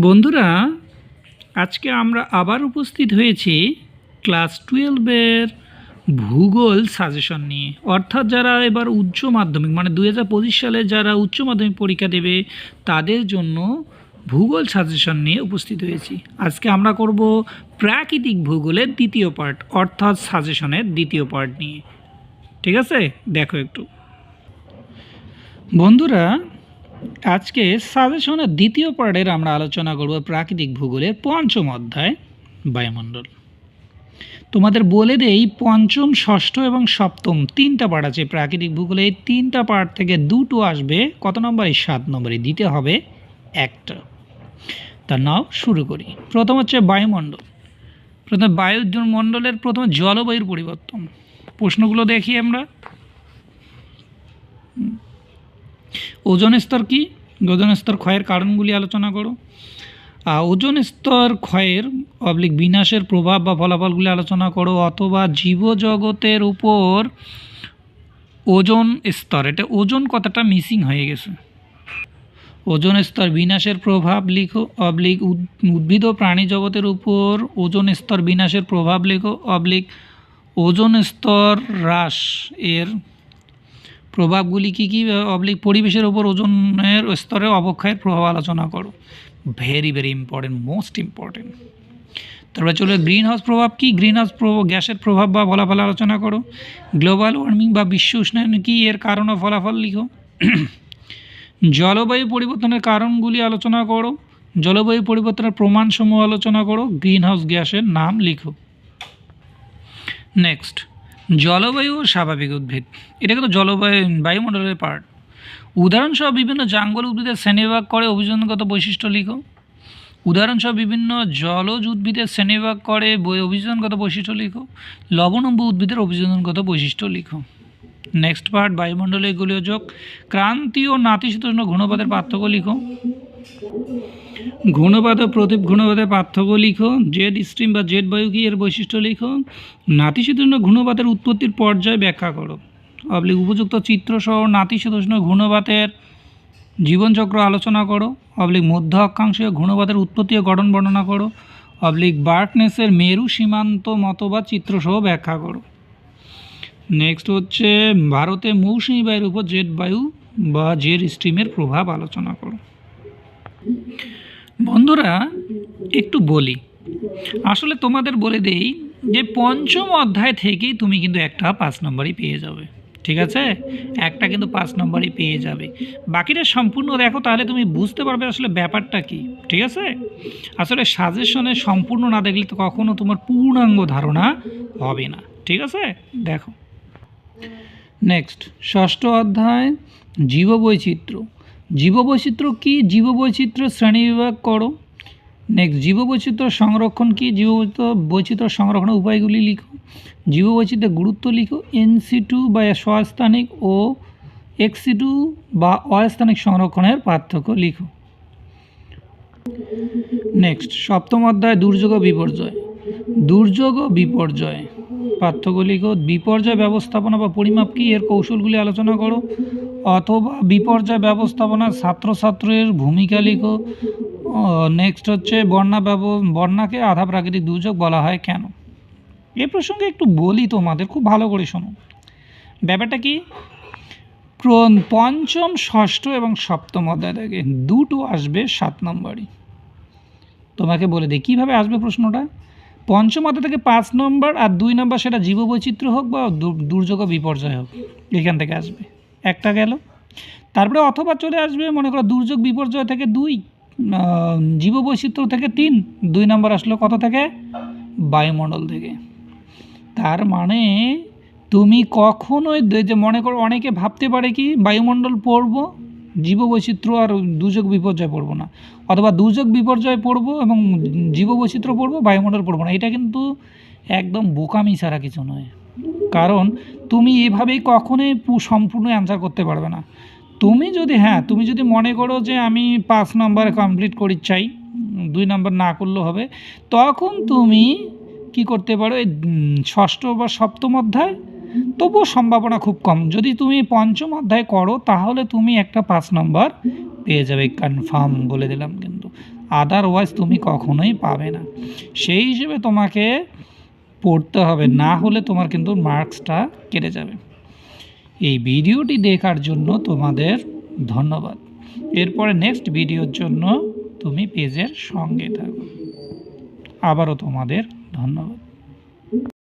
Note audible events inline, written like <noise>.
বন্ধুরা, আজকে আমরা আবার উপস্থিত হয়েছি ক্লাস টুয়েলভের ভূগোল সাজেশন নিয়ে। অর্থাৎ যারা এবার উচ্চ মাধ্যমিক মানে দু পঁচিশ সালে যারা উচ্চ মাধ্যমিক পরীক্ষা দেবে, তাদের জন্য ভূগোল সাজেশন নিয়ে উপস্থিত হয়েছি। আজকে আমরা করব প্রাকৃতিক ভূগোলের দ্বিতীয় পার্ট, অর্থাৎ সাজেশনের দ্বিতীয় পার্ট নিয়ে। ঠিক আছে? দেখো একটু। বন্ধুরা আজকে সাজেশনের দ্বিতীয় পার্টের আমরা আলোচনা করব প্রাকৃতিক ভূগোলের পঞ্চম অধ্যায়, বায়ুমণ্ডল। তোমাদের বলে দেই, পঞ্চম, ষষ্ঠ এবং সপ্তম তিনটা পার্ট আছে। প্রাকৃতিক ভূগোলে এই তিনটা পার্ট থেকে দুটো আসবে। কত নম্বরে সাত নম্বরে দিতে হবে একটা। তার নাও, শুরু করি। প্রথম হচ্ছে বায়ুমণ্ডল। প্রথমে বায়ু মণ্ডলের প্রথমে জলবায়ুর পরিবর্তন। প্রশ্নগুলো দেখি আমরা। ওজন স্তর কি? ওজন স্তর ক্ষয়ের কারণগুলি আলোচনা করো। ওজন স্তর ক্ষয়ের অবলিক বিনাশের প্রভাব বা ফলাফলগুলি আলোচনা করো অথবা জীবজগতের উপর ওজন স্তর, এটা ওজন কতটা মিসিং হয়ে গেছে? ওজন স্তর বিনাশের প্রভাব লিখো, অবলিক উদ্ভিদ ও প্রাণী জগতের উপর ওজন স্তর বিনাশের প্রভাব লিখো, অবলিক ওজন স্তর হ্রাস এর প্রভাবগুলি কী কী অবলিক পরিবেশের ওপর ওজনের স্তরের অবক্ষয়ের প্রভাব আলোচনা করো। Very very important most important তারপরে চলে গ্রিন হাউস প্রভাব কি? গ্রিন হাউস গ্যাসের প্রভাব বা ফলাফল আলোচনা করো। গ্লোবাল ওয়ার্মিং বা বিশ্ব উষ্ণায়ন কি? এর কারণ ও ফলাফল লিখো। <clears throat> জলবায়ু পরিবর্তনের কারণগুলি আলোচনা করো। জলবায়ু পরিবর্তনের প্রমাণসমূহ আলোচনা করো। গ্রিন হাউস গ্যাসের নাম লিখো। নেক্সট জলবায়ু স্বাভাবিক উদ্ভিদ। এটা কিন্তু জলবায়ু, বায়ুমণ্ডলের পার্ট উদাহরণসহ বিভিন্ন জাঙ্গল উদ্ভিদের শ্রেণীবিভাগ করে অভিযোজনগত বৈশিষ্ট্য লিখো। উদাহরণসহ বিভিন্ন জলজ উদ্ভিদের শ্রেণীবিভাগ করে অভিযোজনগত বৈশিষ্ট্য লিখো। লবণম্ব উদ্ভিদের অভিযোজনগত বৈশিষ্ট্য লিখো। নেক্সট পার্ট বায়ুমণ্ডলে গোলীয়যোগ ক্রান্তীয় নাতিশীতোষ্ণ ঘূর্ণপাতের পার্থক্য লিখো। ঘূর্ণপাত প্রদীপ ঘূর্ণপাতের পার্থক্য লিখো, জেড স্ট্রিম বা জেড বায়ু কি এর বৈশিষ্ট্য লিখো, নাতিশীতোষ্ণ ঘূর্ণপাতের উৎপত্তির পর্যায় ব্যাখ্যা করো। অবলিক উপযুক্ত চিত্রসহ নাতিশীতোষ্ণ ঘূর্ণপাতের জীবনচক্র আলোচনা করো। অবলিক মধ্য অক্ষাংশীয় ঘূর্ণপাতের উৎপত্তি ও গঠন বর্ণনা করো। অবলিক বার্কনেসের মেরু সীমান্ত মতবাদ চিত্রসহ ব্যাখ্যা করো। নেক্সট হচ্ছে, ভারতে মৌসুমী বায়ুর উপর জেট বায়ু বা জেট স্ট্রিমের প্রভাব আলোচনা করো। বন্ধুরা, একটু বলি। আসলে তোমাদের বলে দেই যে পঞ্চম অধ্যায় থেকেই তুমি কিন্তু একটা পাঁচ নম্বরই পেয়ে যাবে, ঠিক আছে? একটা কিন্তু পাঁচ নম্বরই পেয়ে যাবে। বাকিটা সম্পূর্ণ দেখো, তাহলে তুমি বুঝতে পারবে আসলে ব্যাপারটা কি, ঠিক আছে? আসলে সাজেশনে সম্পূর্ণ না দেখলে তো কখনো তোমার পূর্ণাঙ্গ ধারণা হবে না, ঠিক আছে? দেখো। নেক্সট ষষ্ঠ অধ্যায়, জীববৈচিত্র্য। জীববৈচিত্র্য কি? জীববৈচিত্র্য শ্রেণীবিভাগ করো। নেক্সট জীববৈচিত্র্য সংরক্ষণ কি? জীববৈচিত্র্য বৈচিত্র্য সংরক্ষণের উপায়গুলি লিখো। জীববৈচিত্র্যের গুরুত্ব লিখো। এনসি টু বা স্বস্থানিক ও এক্সি টু বা অস্থানিক সংরক্ষণের পার্থক্য লিখো। নেক্সট সপ্তম অধ্যায়, দুর্যোগ বিপর্যয়। দুর্যোগ ও বিপর্যয় পার্থক্য লিখো। বিপর্যয় ব্যবস্থাপনা বা পরিমাপ কি? এর কৌশলগুলি আলোচনা করো। অথবা বিপর্যয় ব্যবস্থাপনা ছাত্রছাত্রের ভূমিকা লিখো। নেক্সট হচ্ছে বন্যা বন্যাকে আধা প্রাকৃতিক দুর্যোগ বলা হয় কেন? এ প্রসঙ্গে একটু বলি তোমাদের, খুব ভালো করে শোনো। ব্যাপারটা কি? পঞ্চম, ষষ্ঠ এবং সপ্তম অধ্যায় থেকে দুটো আসবে সাত নম্বরই। তোমাকে বলে দিই, কীভাবে আসবে প্রশ্নটা? পঞ্চম অধ্যায় থেকে পাঁচ নম্বর আর দুই নম্বর সেটা জীববৈচিত্র্য হোক বা দুর্যোগ বিপর্যয় হোক, এখান থেকে আসবে। একটা গেল। তারপরে অথবা চলে আসবে মনে করো দুর্যোগ বিপর্যয় থেকে দুই আহ, জীববৈচিত্র্য থেকে তিন দুই নম্বর আসলো কত থেকে? বায়ুমণ্ডল থেকে। তার মানে তুমি কখনোই যে মনে করো অনেকে ভাবতে পারে কি বায়ুমণ্ডল পড়ব জীববৈচিত্র্য আর দুর্যোগ বিপর্যয় পড়ব না। অথবা দুর্যোগ বিপর্যয় পড়ব এবং জীববৈচিত্র্য পড়ব বায়ুমণ্ডল পড়ব না। এটা কিন্তু একদম বোকামি ছাড়া কিছু নয়। কারণ তুমি এভাবেই কখনোই সম্পূর্ণ অ্যান্সার করতে পারবে না। তুমি যদি হ্যাঁ তুমি যদি মনে করো যে আমি পাঁচ নম্বর কমপ্লিট করি, চাই, দুই নম্বর না করলেও হবে, তখন তুমি কি করতে পারো, এই ষষ্ঠ বা সপ্তম অধ্যায়? তবুও সম্ভাবনা খুব কম। যদি তুমি পঞ্চম অধ্যায় করো, তাহলে তুমি একটা পাঁচ নম্বর পেয়ে যাবে কনফার্ম বলে দিলাম কিন্তু। আদারওয়াইজ তুমি কখনোই পাবে না। সেই হিসেবে তোমাকে পড়তে হবে, না হলে তোমার কিন্তু মার্কসটা কেটে যাবে। এই ভিডিওটি দেখার জন্য তোমাদের ধন্যবাদ। এরপরে নেক্সট ভিডিওর জন্য তুমি পেজের সঙ্গে থাকো। আবারও তোমাদের ধন্যবাদ।